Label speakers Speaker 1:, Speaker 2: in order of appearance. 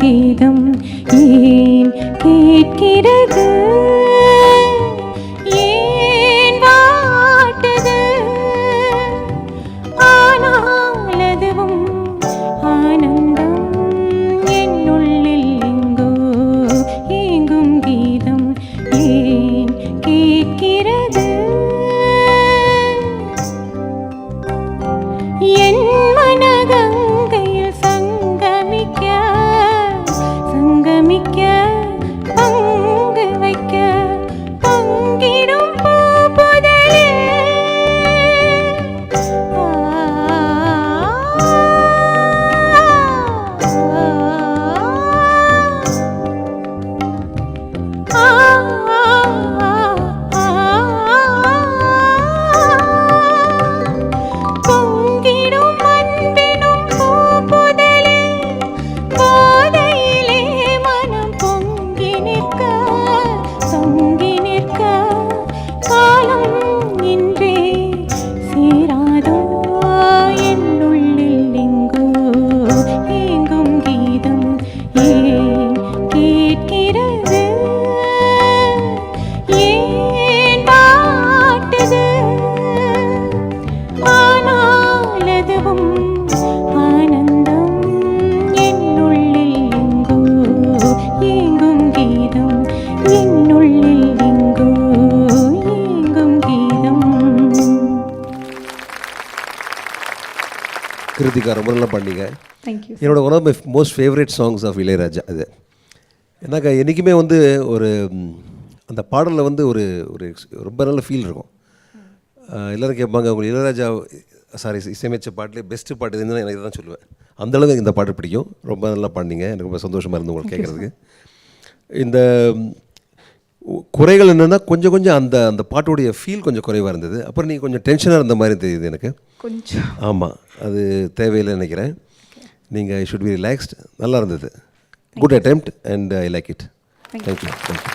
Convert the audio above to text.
Speaker 1: சங்கீதம் ஏன் கேட்கிறது? கிருத்திகா ரொம்ப நல்லா பண்ணீங்க.
Speaker 2: தேங்க்யூ
Speaker 1: என்னோட one of my most favourite songs of Ilaiyaraaja அது. எனக்கு என்றைக்குமே வந்து ஒரு அந்த பாடலில் வந்து ஒரு ஒரு ரொம்ப நல்ல ஃபீல் இருக்கும். எல்லாரும் கேட்பாங்க உங்களுக்கு இளையராஜா சாரி இசையமைச்ச பாட்டிலே பெஸ்ட்டு பாட்டு இதுன்னு எனக்கு தான் சொல்லுவேன். அந்த அளவுக்கு இந்த பாட்டு பிடிக்கும். ரொம்ப நல்லா பாடினீங்க எனக்கு ரொம்ப சந்தோஷமாக இருந்து உங்களுக்கு கேட்குறதுக்கு இந்த குறைகள் என்னென்னா கொஞ்சம் கொஞ்சம் அந்த அந்த பாட்டுடைய ஃபீல் கொஞ்சம் குறைவாக இருந்தது. அப்புறம் நீங்கள் கொஞ்சம் டென்ஷனாக இருந்த மாதிரி தெரியுது எனக்கு.
Speaker 2: கொஞ்சம்.
Speaker 1: ஆமாம் அது தேவையில்லை நினைக்கிறேன். நீங்கள் ஷுட் பி ரிலாக்ஸ்ட் நல்லா இருந்தது. Good attempt and I like it thank you thank you